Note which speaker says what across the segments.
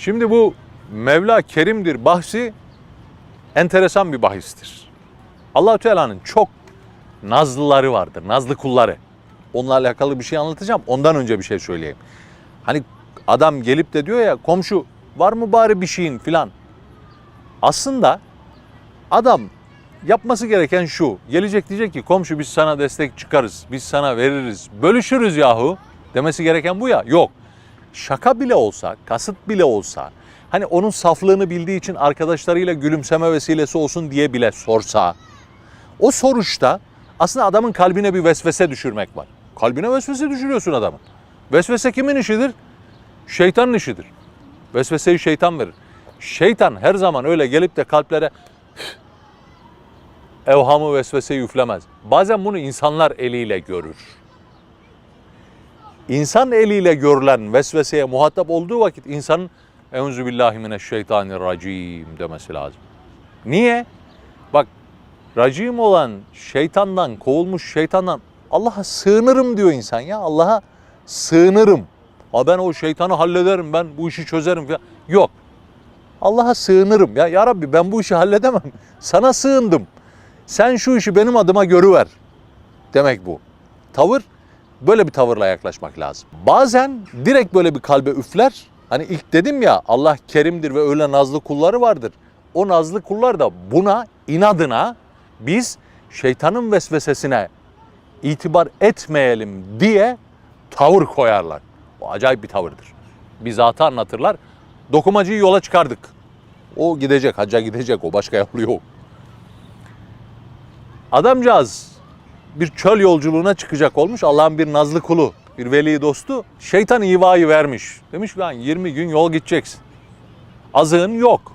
Speaker 1: Şimdi bu Mevla Kerim'dir bahsi enteresan bir bahistir. Allahü Teala'nın çok nazlıları vardır, nazlı kulları. Onunla alakalı bir şey anlatacağım. Ondan önce bir şey söyleyeyim. Hani adam gelip de diyor ya komşu var mı bari bir şeyin filan. Aslında adam yapması gereken şu. Gelecek diyecek ki komşu biz sana destek çıkarız. Biz sana veririz. Bölüşürüz yahu. Demesi gereken bu ya. Yok. Şaka bile olsa, kasıt bile olsa, hani onun saflığını bildiği için arkadaşlarıyla gülümseme vesilesi olsun diye bile sorsa, o soruşta aslında adamın kalbine bir vesvese düşürmek var. Kalbine vesvese düşürüyorsun adamın. Vesvese kimin işidir? Şeytanın işidir. Vesveseyi şeytan verir. Şeytan her zaman öyle gelip de kalplere evhamı vesveseyi üflemez. Bazen bunu insanlar eliyle görür. İnsan eliyle görülen vesveseye muhatap olduğu vakit insanın Euzu billahi mineşşeytanirracim demesi lazım. Niye? Bak racim olan şeytandan, kovulmuş şeytandan Allah'a sığınırım diyor insan ya. Allah'a sığınırım. Ha ben o şeytanı hallederim, ben bu işi çözerim falan. Yok. Allah'a sığınırım. Ya, ya Rabbi ben bu işi halledemem. Sana sığındım. Sen şu işi benim adıma görüver. Demek bu. Tavır böyle bir tavırla yaklaşmak lazım. Bazen direkt böyle bir kalbe üfler. Hani ilk dedim ya Allah kerimdir ve öyle nazlı kulları vardır. O nazlı kullar da buna inadına biz şeytanın vesvesesine itibar etmeyelim diye tavır koyarlar. O acayip bir tavırdır. Bizatı anlatırlar. Dokumacıyı yola çıkardık. O gidecek, hacca gidecek, o başka yolu yok. Adamcağız bir çöl yolculuğuna çıkacak olmuş. Allah'ın bir nazlı kulu, bir veli dostu. Şeytan ivayı vermiş. Demiş lan 20 gün yol gideceksin. Azığın yok.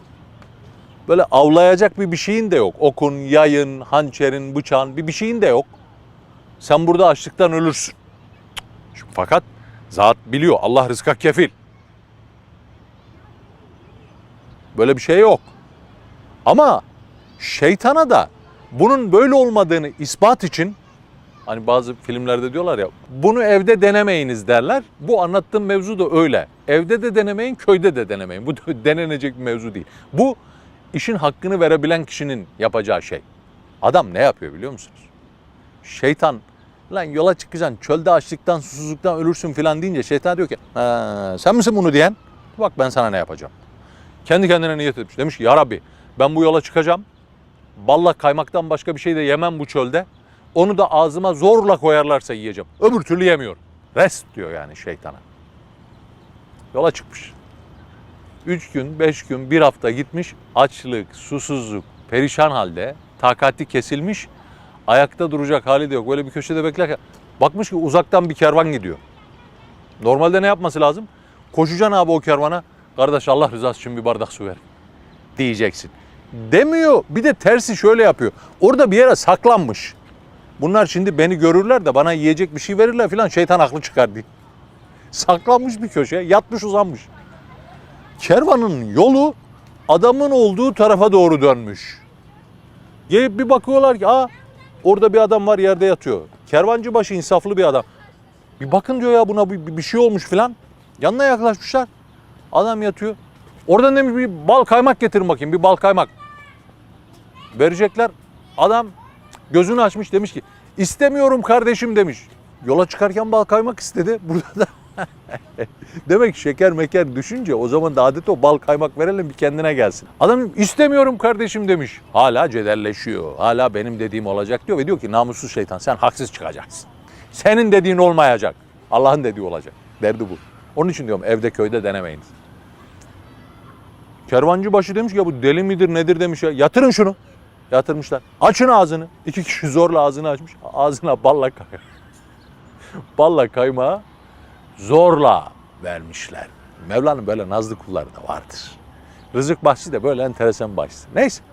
Speaker 1: Böyle avlayacak bir bir şeyin de yok. Okun, yayın, hançerin, bıçağın bir bir şeyin de yok. Sen burada açlıktan ölürsün. Fakat zat biliyor. Allah rızka kefil. Böyle bir şey yok. Ama şeytana da bunun böyle olmadığını ispat için hani bazı filmlerde diyorlar ya bunu evde denemeyiniz derler. Bu anlattığım mevzu da öyle. Evde de denemeyin, köyde de denemeyin. Bu denenecek bir mevzu değil. Bu işin hakkını verebilen kişinin yapacağı şey. Adam ne yapıyor biliyor musunuz? Şeytan lan yola çıkacaksın çölde açlıktan susuzluktan ölürsün filan deyince şeytan diyor ki "Ha, sen misin bunu diyen? Bak ben sana ne yapacağım. Kendi kendine niyet etmiş. Demiş ki ya Rabbi ben bu yola çıkacağım. Balla kaymaktan başka bir şey de yemem bu çölde. Onu da ağzıma zorla koyarlarsa yiyeceğim. Öbür türlü yemiyorum. Rest diyor yani şeytana. Yola çıkmış. Üç gün, beş gün, bir hafta gitmiş. Açlık, susuzluk, perişan halde. Takati kesilmiş. Ayakta duracak hali de yok. Böyle bir köşede beklerken bakmış ki uzaktan bir kervan gidiyor. Normalde ne yapması lazım? Koşacaksın abi o kervana. Kardeş Allah rızası için bir bardak su ver. Diyeceksin. Demiyor. Bir de tersi şöyle yapıyor. Orada bir yere saklanmış. Bunlar şimdi beni görürler de bana yiyecek bir şey verirler filan şeytan aklı çıkar diye. Saklanmış bir köşeye, yatmış uzanmış. Kervanın yolu adamın olduğu tarafa doğru dönmüş. Gelip bir bakıyorlar ki aa orada bir adam var yerde yatıyor. Kervancı başı insaflı bir adam. Bir bakın diyor ya buna bir, bir şey olmuş filan. Yanına yaklaşmışlar. Adam yatıyor. Oradan demiş bir bal kaymak getirin bakayım bir bal kaymak. Verecekler. Adam gözünü açmış demiş ki istemiyorum kardeşim demiş. Yola çıkarken bal kaymak istedi. Burada da Demek şeker meker düşünce o zaman da adet o bal kaymak verelim bir kendine gelsin. Adam istemiyorum kardeşim demiş. Hala cederleşiyor. Hala benim dediğim olacak diyor ve diyor ki namussuz şeytan sen haksız çıkacaksın. Senin dediğin olmayacak. Allah'ın dediği olacak. Derdi bu. Onun için diyorum evde köyde denemeyiniz. Kervancı başı demiş ki ya bu deli midir nedir demiş ya. Yatırın şunu. Yatırmışlar. Açın ağzını. İki kişi zorla ağzını açmış. Ağzına balla kay balla kaymağı zorla vermişler. Mevla'nın böyle nazlı kulları da vardır. Rızık bahsi de böyle enteresan bahsi. Neyse